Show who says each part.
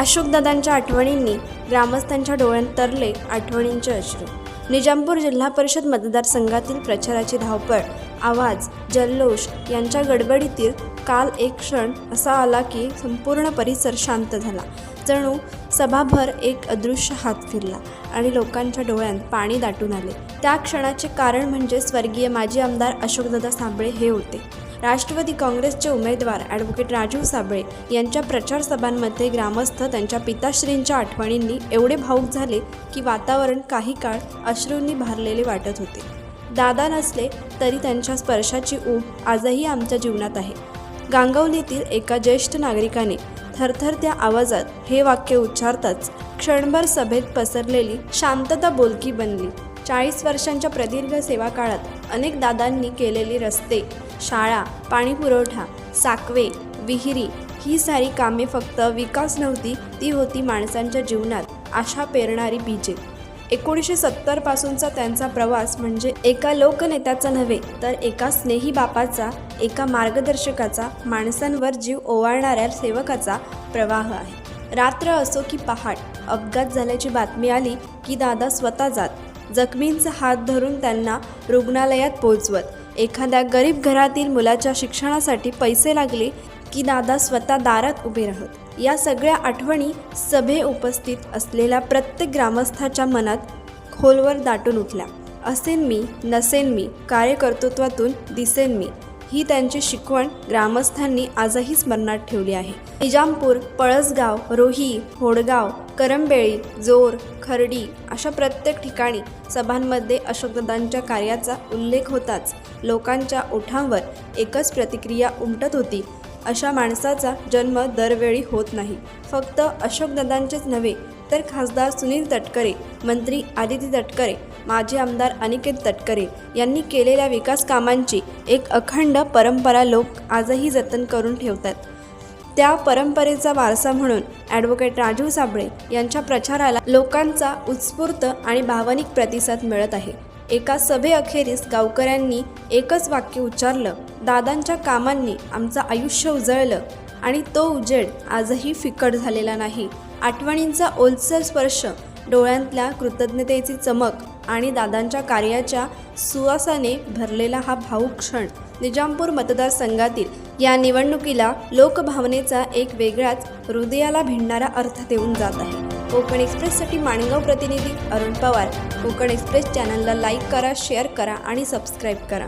Speaker 1: अशोकदादांच्या आठवणींनी ग्रामस्थांच्या डोळ्यात तरले आठवणींचे अश्रू. निजामपूर जिल्हा परिषद मतदारसंघातील प्रचाराची धावपळ आवाज जल्लोष यांच्या गडबडीतील काल एक क्षण असा आला की संपूर्ण परिसर शांत झाला. जणू सभाभर एक अदृश्य हात फिरला आणि लोकांच्या डोळ्यात पाणी दाटून आले. त्या क्षणाचे कारण म्हणजे स्वर्गीय माजी आमदार अशोकदादा सांबळे हे होते. राष्ट्रवादी काँग्रेसचे उमेदवार ॲडव्होकेट राजीव साबळे यांच्या प्रचार सभांमध्ये ग्रामस्थ त्यांच्या पिताश्रींच्या आठवणींनी एवढे भाऊक झाले की वातावरण काही काळ अश्रूंनी भारलेले वाटत होते. दादा नसले तरी त्यांच्या स्पर्शाची ऊब आजही आमच्या जीवनात आहे. गांगवलीतील एका ज्येष्ठ नागरिकाने थरथरत्या आवाजात हे वाक्य उच्चारताच क्षणभर सभेत पसरलेली शांतता बोलकी बनली. चाळीस वर्षांच्या प्रदीर्घ सेवा काळात अनेक दादांनी केलेली रस्ते शाळा पाणीपुरवठा साकवे विहिरी ही सारी कामे फक्त विकास नव्हती ती होती माणसांच्या जीवनात आशा पेरणारी बीजे. एकोणीसशे सत्तरपासूनचा त्यांचा प्रवास म्हणजे एका लोकनेत्याचा नव्हे तर एका स्नेही बापाचा एका मार्गदर्शकाचा माणसांवर जीव ओवाळणाऱ्या सेवकाचा प्रवाह आहे. रात्र असो की पहाट अपघात झाल्याची बातमी आली की दादा स्वतः जात जखमींचा हात धरून त्यांना रुग्णालयात पोहोचवत. एखाद्या गरीब घरातील मुलाच्या शिक्षणासाठी पैसे लागले की दादा स्वतः दारात उभे राहत. या सगळ्या आठवणी सभे उपस्थित असलेल्या प्रत्येक ग्रामस्थाच्या मनात खोलवर दाटून उठल्या. असेन मी नसेन मी कार्यकर्तृत्वातून दिसेन मी ही त्यांची शिकवण ग्रामस्थांनी आजही स्मरणात ठेवली आहे. निजामपूर पळसगाव रोही होडगाव करंबेळी जोर खर्डी अशा प्रत्येक ठिकाणी सभांमध्ये अशोकदादांच्या कार्याचा उल्लेख होताच. लोकांच्या ओठांवर एकच प्रतिक्रिया उमटत होती. अशा माणसाचा जन्म दरवेळी होत नाही. फक्त अशोकदादांचेच नव्हे तर खासदार सुनील तटकरे मंत्री आदिती तटकरे माजी आमदार अनिकेत तटकरे यांनी केलेल्या विकास कामांची एक अखंड परंपरा लोक आजही जतन करून ठेवतात. त्या परंपरेचा वारसा म्हणून ॲडव्होकेट राजीव साबळे यांच्या प्रचाराला लोकांचा उत्स्फूर्त आणि भावनिक प्रतिसाद मिळत आहे. एका सभेअखेरीस गावकऱ्यांनी एकच वाक्य उच्चारलं दादांच्या कामांनी आमचं आयुष्य उजळलं आणि तो उजेड आजही फिकट झालेला नाही. आठवणींचा ओलसर स्पर्श डोळ्यांतल्या कृतज्ञतेची चमक आणि दादांच्या कार्याच्या सुवासाने भरलेला हा भाऊक क्षण निजामपूर मतदारसंघातील या निवडणुकीला लोकभावनेचा एक वेगळाच हृदयाला भिडणारा अर्थ देऊन जात आहे. कोकण एक्सप्रेससाठी माणगाव प्रतिनिधी अरुण पवार. कोकण एक्सप्रेस चॅनलला लाईक करा शेअर करा आणि सबस्क्राईब करा.